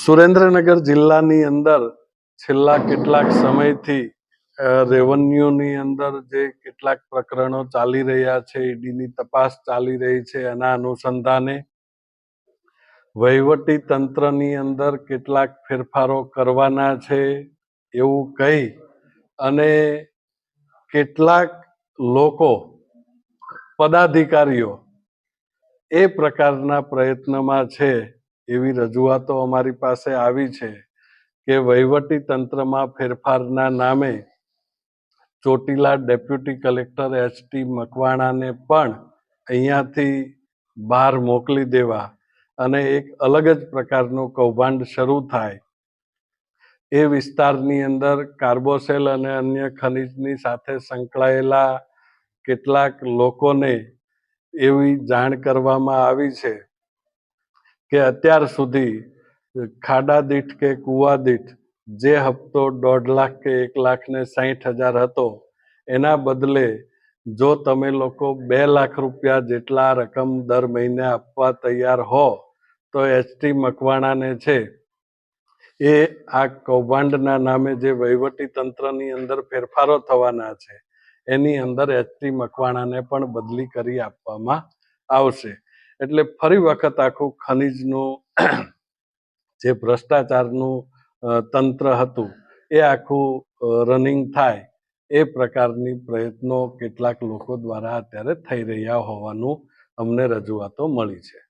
સુરેન્દ્રનગર જિલ્લાની અંદર છેલ્લા કેટલાક સમયથી રેવન્યુની અંદર જે કેટલાક પ્રકરણો ચાલી રહ્યા છે, ઈડીની તપાસ ચાલી રહી છે, એના અનુસંધાને વહીવટી તંત્રની અંદર કેટલાક ફેરફારો કરવાના છે એવું કહી અને કેટલાક લોકો, પદાધિકારીઓ એ પ્રકારના પ્રયત્નમાં છે એવી રજૂઆતો અમારી પાસે આવી છે કે વહીવટી તંત્રમાં ફેરફારના નામે Chotila deputy collector H T મકવાણાને પણ અહીંયાથી બહાર મોકલી દેવા અને એક અલગ જ પ્રકારનું કૌભાંડ શરૂ થાય. એ વિસ્તારની અંદર કાર્બોસેલ અને અન્ય ખનિજની સાથે સંકળાયેલા કેટલાક લોકોને એવી જાણ કરવામાં આવી છે કે અત્યાર સુધી ખાડા દીઠ કે કુવા દીઠ જે હપ્તો દોઢ લાખ કે એક લાખ ને સાહીઠ હજાર હતો, એના બદલે જો તમે લોકો બે લાખ રૂપિયા જેટલા રકમ દર મહિને આપવા તૈયાર હો, તો એસટી મકવાણાને છે. એ આ કૌભાંડના નામે જે વહીવટી તંત્રની અંદર ફેરફારો થવાના છે, એની અંદર એસટી મકવાણાને પણ બદલી કરી આપવામાં આવશે. એટલે ફરી વખત આખું ખનીજનું જે ભ્રષ્ટાચારનું તંત્ર હતું, એ આખું રનિંગ થાય, એ પ્રકારની પ્રયત્નો કેટલાક લોકો દ્વારા અત્યારે થઈ રહ્યા હોવાનું અમને રજૂઆતો મળી છે.